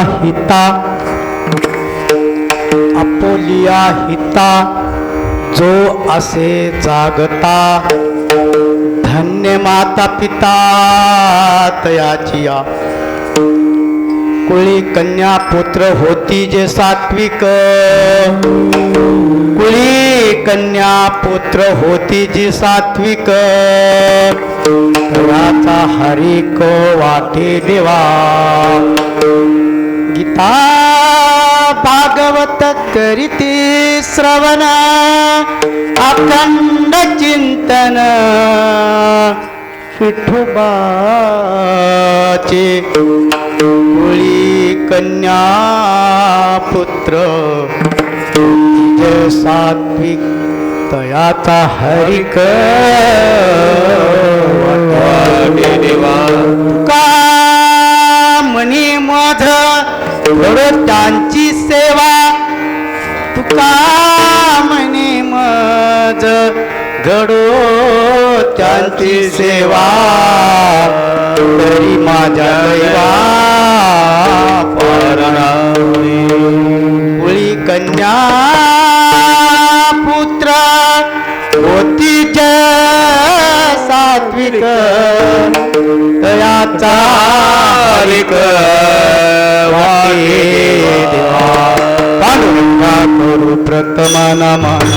हिता अपोलिया हिता जो असे जागता धन्य माता पिता तयाचिया. कुळी कन्या पुत्र होती जे सात्विक. कुळी कन्या पुत्र होती जी सात्विक. तयाचा हरिक वाटे देवा. गीता भागवत करीती श्रवण अखंड चिंतन विठोबाचे कुळी कन्या पुत्र सात्विक तयाचा हरिक देवा का म्हणी मध घडो त्यांची सेवा. तुका म्हणे मज. घडो त्यांची सेवा. तरी माझ्या दैवा मुळी कन्या पुत्र होती जय सात्विक. तयाचा प्रथमा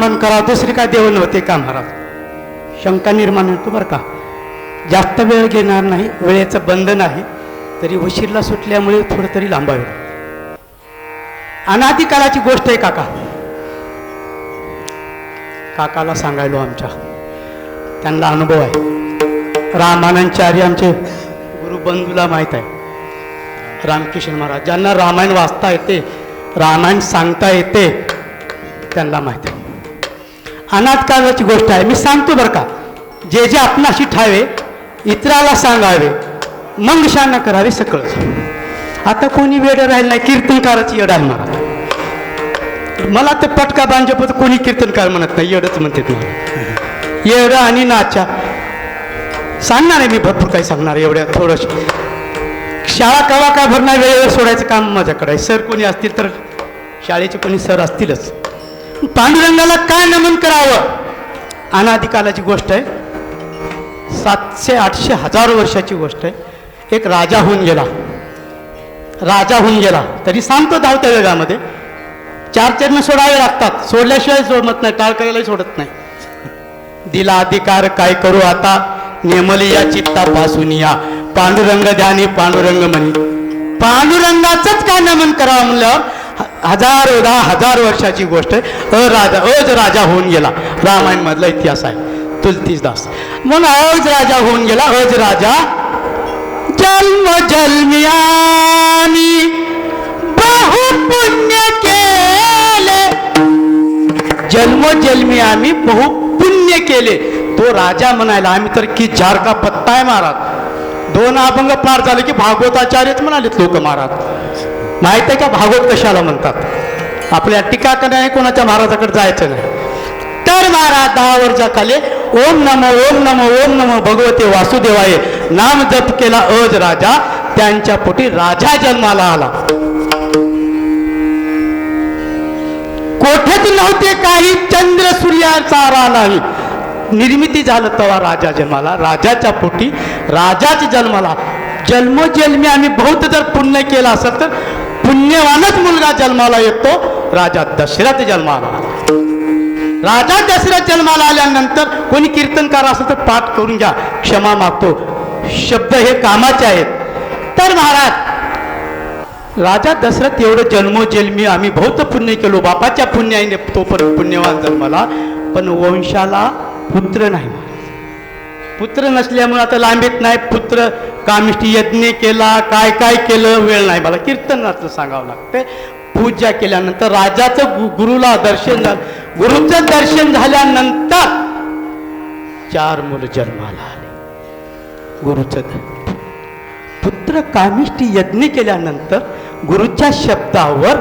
पांडुरंगालाच करा. दुसरी काय देव नव्हते का महाराज? शंका निर्माण होतो बरं का. जास्त वेळ घेणार नाही वेळेचं बंधन आहे. तरी उशीरला सुटल्यामुळे थोडं तरी लांबावे अनादिकालाची गोष्ट आहे काका. काकाला सांगायलो आमच्या. त्यांना अनुभव आहे. रामानंदचार्य आमचे गुरुबंधूला माहीत आहे. रामकृष्ण महाराज ज्यांना रामायण वाचता येते रामायण सांगता येते त्यांना माहिती आहे. अनाथ काळाची गोष्ट आहे. मी सांगतो बरं का जे जे आपणाशी ठावे इतराला सांगावे मग शांना करावे सकळच आता कोणी वेळ राहिलं नाही कीर्तनकाराची येड आहे मला मला तर पटका बांजपत कोणी कीर्तनकार म्हणत नाही येडच म्हणते तुम्ही येड आणि नाचा. सांगणार आहे मी भरपूर काही सांगणार एवढ्या थोडंसं शाळा कवा का भरणार वेळेवर सोडायचं काम माझ्याकडे आहे. सर कोणी असतील तर शाळेचे कोणी सर असतीलच. पांडुरंगाला काय नमन करावं? अनादिकालाची गोष्ट आहे. सातशे आठशे हजार वर्षाची गोष्ट आहे. एक राजा होऊन गेला. राजा होऊन गेला. तरी सांगतो धावत्या वेगामध्ये. चार चरण सोडावे लागतात. सोडल्याशिवाय सोडत नाही. टाळ करायलाही सोडत नाही. दिला अधिकार काय करू आता? नेमली या चित्तापासून या. पांडुरंग ध्यानी पांडुरंग म्हणी. पांडुरंगाचंच काय नमन करावं म्हणल्यावर हजार दहा हजार वर्षाची गोष्ट आहे. अ राजा अज राजा होऊन गेला. रामायण मधला इतिहास आहे. तुलतीसदास म्हणून अज राजा होऊन गेला. अज राजा जन्म जन्मियानी बहु पुण्य केले. जन्मोजन्मी आम्ही बहु पुण्य केले. तो राजा म्हणायला आम्ही तर की झारका पत्ताय पत्ता आहे महाराज. दोन अभंग पार झाले की भागवताचार्यच म्हणालेत लोक महाराज. माहिती आहे का भागवत कशाला म्हणतात? आपल्या टीका करण्याने कोणाच्या महाराजाकडे जायचं नाही. तर महाराज दहा वर्षाखाली ओम नमो ओम नमो ओम नमो भगवते वासुदेवाय नाम जप केला अज राजा त्यांच्या पोटी राजा जन्माला आला. कोठेच नव्हते काही चंद्र सूर्याचा रा नाही. निर्मिती झालं तेव्हा राजा जन्माला राजाच्या पोटी राजाच जन्माला. जन्मोजन्मी आम्ही बहुत जर पुण्य केलं असेल तर पुण्यवानच मुलगा जन्माला येतो राजा दशरथ जन्माला राजा दशरथ जन्माला आल्यानंतर कोणी कीर्तनकार असेल तर पाठ करून घ्या. क्षमा मागतो. शब्द हे कामाचे आहेत. तर महाराज राजा दशरथ एवढं जन्मोजन्मी आम्ही बहुत पुण्य केलो. बापाच्या पुण्याने तो पण पुण्यवान जन्माला पण वंशाला पुत्र नाही. पुत्र नसल्यामुळे आता लांबीत नाही. पुत्र कामिष्टी यज्ञ केला काय काय केलं वेळ नाही. मला कीर्तनाचं सांगावं लागतंय. पूजा केल्यानंतर राजाचं गु- गुरुला दर्शन झालं गुरुचं दर्शन झाल्यानंतर चार मुलं जन्माला आले. गुरुचं पुत्र कामिष्टी यज्ञ केल्यानंतर गुरुच्या शब्दावर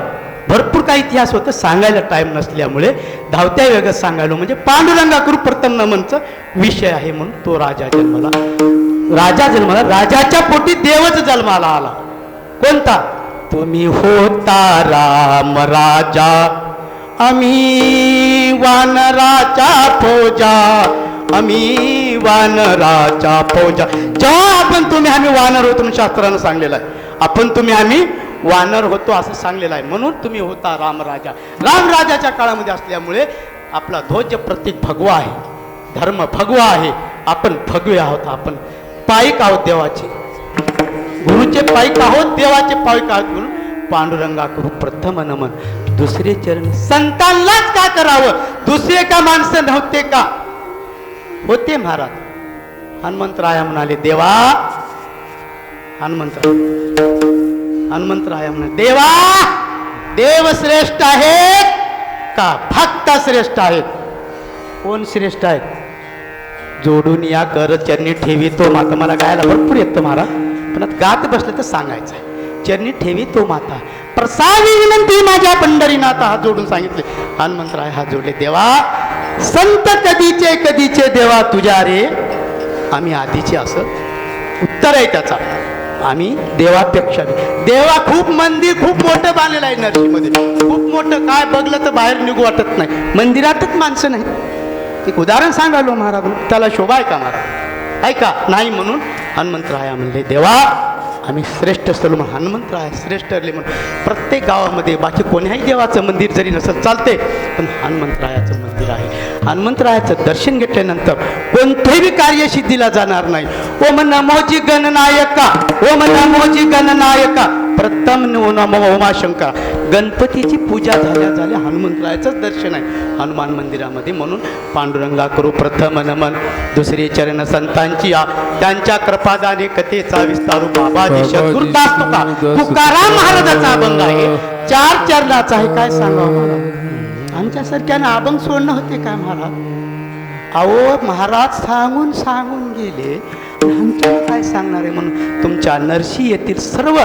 भरपूर काही इतिहास होतं सांगायला टाईम नसल्यामुळे धावत्या वेगात सांगायलो. म्हणजे पांडुरंगाकरू गुरु विषय आहे म्हणून तो राजा जन्माला. राजा जन्माला राजाच्या पोटी देवच जन्माला आला. कोणता? तुम्ही होता राम राजा. आम्ही वानराचा फौजा. आम्ही वानराच्या फौजा. जेव्हा आपण तुम्ही आम्ही वानर होतो म्हणून शास्त्रानं सांगलेलं आहे. आपण तुम्ही आम्ही वानर होतो असं सांगलेलं आहे. म्हणून तुम्ही होता रामराजा. रामराजाच्या काळामध्ये असल्यामुळे आपला ध्वज प्रतीक भगवा आहे. धर्म भगवा आहे. आपण भगवे आहोत आपण. पायिक आहोत देवाचे. गुरुचे पायिक आहोत देवाचे पायिक आहोत म्हणून पांडुरंगा करू प्रथम नमन. दुसरे चरण संतांनाच का करावं? दुसरे का माणसं नव्हते का? होते महाराज. हनुमंतराया म्हणाले देवा हनुमंतराय. हनुमंतराया म्हणे देवा देव श्रेष्ठ आहेत का? भक्त श्रेष्ठ आहेत. कोण श्रेष्ठ आहेत? जोडून या कर चरणी ठेवी तो माता. मला गायला भरपूर येतं महाराज पण आता गात बसलं तर सांगायचं आहे चरणी ठेवी तो माता. प्रसादी विनंती माझ्या पंढरीनाथ हात जोडून सांगितले. हनुमंतराय हात जोडले. देवा संत कधीचे कधीचे देवा तुझ्या रे. आम्ही आधीचे असं. उत्तर आहे त्याचा. आम्ही देवापेक्षा देवा खूप मंदिर खूप मोठं बांधलेलं आहे नरसीमध्ये. खूप मोठं काय बघलं तर बाहेर निघू वाटत नाही. मंदिरातच माणसं नाही. एक उदाहरण सांगालो महाराज त्याला शोभा आहे का महाराज? ऐका नाही म्हणून हनुमंतराया म्हणले देवा आम्ही श्रेष्ठ असलो म्हणून हनुमंतराय श्रेष्ठ ठरले म्हणून प्रत्येक गावामध्ये बाकी कोण्याही देवाचं मंदिर जरी नसेल चालते पण हनुमंतरायाचं मंदिर आहे. हनुमंतरायाचं दर्शन घेतल्यानंतर कोणतेही कार्य सिद्धीला जाणार नाही. ओम नमोजी गणनायका ओम नमोजी गणनायका प्रथम नमो उमाशंका गणपतीची पूजा झाल्या झाल्या हनुमंतरायाचंच दर्शन आहे. हनुमान मंदिरामध्ये म्हणून पांडुरंगा करू प्रथम नमन. दुसरे चरण संतांची त्यांच्या कृपादाने कथेचा विस्तारू सद्गुरुदास तुका तुकाराम महाराजाचा अभंग आहे. चार चरणाचा आहे. काय महाराज आमच्यासारख्यानं अभंग सोडणं होते काय महाराज? अहो महाराज सांगून सांगून गेले. आमच्याला काय सांगणार आहे म्हणून? तुमच्या नरशी येथील सर्व